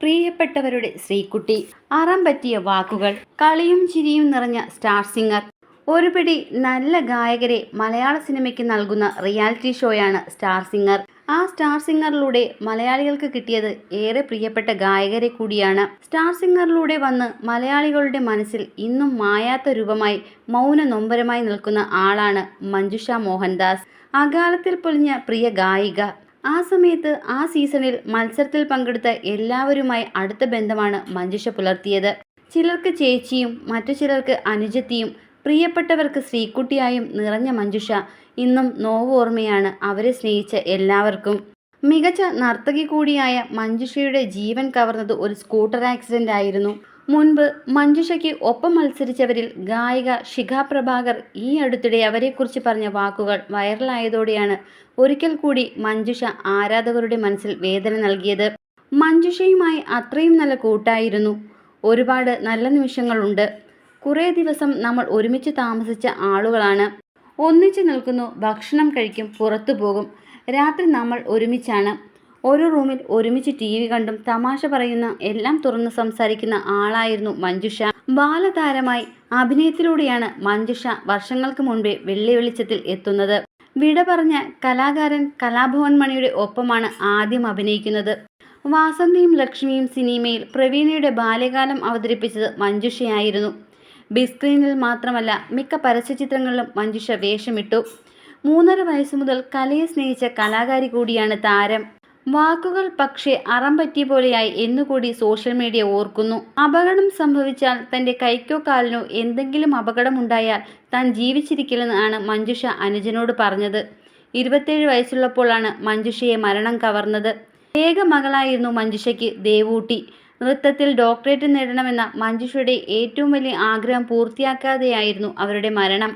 പ്രിയപ്പെട്ടവരുടെ ശ്രീകുട്ടി. അറം പറ്റിയ വാക്കുകൾ കളിയും ചിരിയും നിറഞ്ഞ സ്റ്റാർ സിംഗർ. ഒരുപിടി നല്ല ഗായകരെ മലയാള സിനിമയ്ക്ക് നൽകുന്ന റിയാലിറ്റി ഷോയാണ് സ്റ്റാർ സിംഗർ. ആ സ്റ്റാർ സിംഗറിലൂടെ മലയാളികൾക്ക് കിട്ടിയത് ഏറെ പ്രിയപ്പെട്ട ഗായകരെ കൂടിയാണ്. സ്റ്റാർ സിംഗറിലൂടെ വന്ന് മലയാളികളുടെ മനസ്സിൽ ഇന്നും മായാത്ത രൂപമായി മൗന നൊമ്പരമായി നിൽക്കുന്ന ആളാണ് മഞ്ജുഷ മോഹൻദാസ്. അകാലത്തിൽ പൊലിഞ്ഞ പ്രിയ ഗായിക ആ സമയത്ത് ആ സീസണിൽ മത്സരത്തിൽ പങ്കെടുത്ത എല്ലാവരുമായി അടുത്ത ബന്ധമാണ് മഞ്ജുഷ പുലർത്തിയത്. ചിലർക്ക് ചേച്ചിയും മറ്റു ചിലർക്ക് അനുജത്തിയും പ്രിയപ്പെട്ടവർക്ക് ശ്രീക്കുട്ടിയായും നിറഞ്ഞ മഞ്ജുഷ ഇന്നും നോവോർമ്മയാണ് അവരെ സ്നേഹിച്ച എല്ലാവർക്കും. മികച്ച നർത്തകി കൂടിയായ മഞ്ജുഷയുടെ ജീവൻ കവർന്നത് ഒരു സ്കൂട്ടർ ആക്സിഡന്റ് ആയിരുന്നു. മുൻപ് മഞ്ജുഷയ്ക്ക് ഒപ്പം മത്സരിച്ചവരിൽ ഗായിക ശിഖ പ്രഭാകർ ഈ അടുത്തിടെ അവരെക്കുറിച്ച് പറഞ്ഞ വാക്കുകൾ വൈറലായതോടെയാണ് ഒരിക്കൽ കൂടി മഞ്ജുഷ ആരാധകരുടെ മനസ്സിൽ വേദന നൽകിയത്. മഞ്ജുഷയുമായി അത്രയും നല്ല കൂട്ടായിരുന്നു. ഒരുപാട് നല്ല നിമിഷങ്ങളുണ്ട്. കുറേ ദിവസം നമ്മൾ ഒരുമിച്ച് താമസിച്ച ആളുകളാണ്. ഒന്നിച്ചു നിൽക്കുന്നു ഭക്ഷണം കഴിക്കും പുറത്തു പോകും. രാത്രി നമ്മൾ ഒരുമിച്ചാണ്. ഒരു റൂമിൽ ഒരുമിച്ച് ടി വി കണ്ടും തമാശ പറയുന്ന എല്ലാം തുറന്ന് സംസാരിക്കുന്ന ആളായിരുന്നു മഞ്ജുഷ. ബാലതാരമായി അഭിനയത്തിലൂടെയാണ് മഞ്ജുഷ വർഷങ്ങൾക്ക് മുൻപേ വെള്ളി വെളിച്ചത്തിൽ എത്തുന്നത്. വിട പറഞ്ഞ കലാകാരൻ കലാഭവൻ മണിയുടെ ഒപ്പമാണ് ആദ്യം അഭിനയിക്കുന്നത്. വാസന്തിയും ലക്ഷ്മിയും സിനിമയിൽ പ്രവീണയുടെ ബാല്യകാലം അവതരിപ്പിച്ചത് മഞ്ജുഷയായിരുന്നു. ബിഗ് സ്ക്രീനിൽ മാത്രമല്ല മിക്ക പരസ്യചിത്രങ്ങളിലും മഞ്ജുഷ വേഷമിട്ടു. മൂന്നര വയസ്സു മുതൽ കലയെ സ്നേഹിച്ച കലാകാരി കൂടിയാണ് താരം. വാക്കുകൾ പക്ഷേ അറം പറ്റിയ പോലെയായി എന്നുകൂടി സോഷ്യൽ മീഡിയ ഓർക്കുന്നു. അപകടം സംഭവിച്ചാൽ തന്റെ കൈക്കോ കാലിനോ എന്തെങ്കിലും അപകടമുണ്ടായാൽ താൻ ജീവിച്ചിരിക്കില്ലെന്നാണ് മഞ്ജുഷ അനുജനോട് പറഞ്ഞത്. ഇരുപത്തേഴ് വയസ്സുള്ളപ്പോഴാണ് മഞ്ജുഷയെ മരണം കവർന്നത്. ഏക മകളായിരുന്നു മഞ്ജുഷയ്ക്ക് ദേവൂട്ടി. നൃത്തത്തിൽ ഡോക്ടറേറ്റ് നേടണമെന്ന മഞ്ജുഷയുടെ ഏറ്റവും വലിയ ആഗ്രഹം പൂർത്തിയാക്കാതെയായിരുന്നു അവരുടെ മരണം.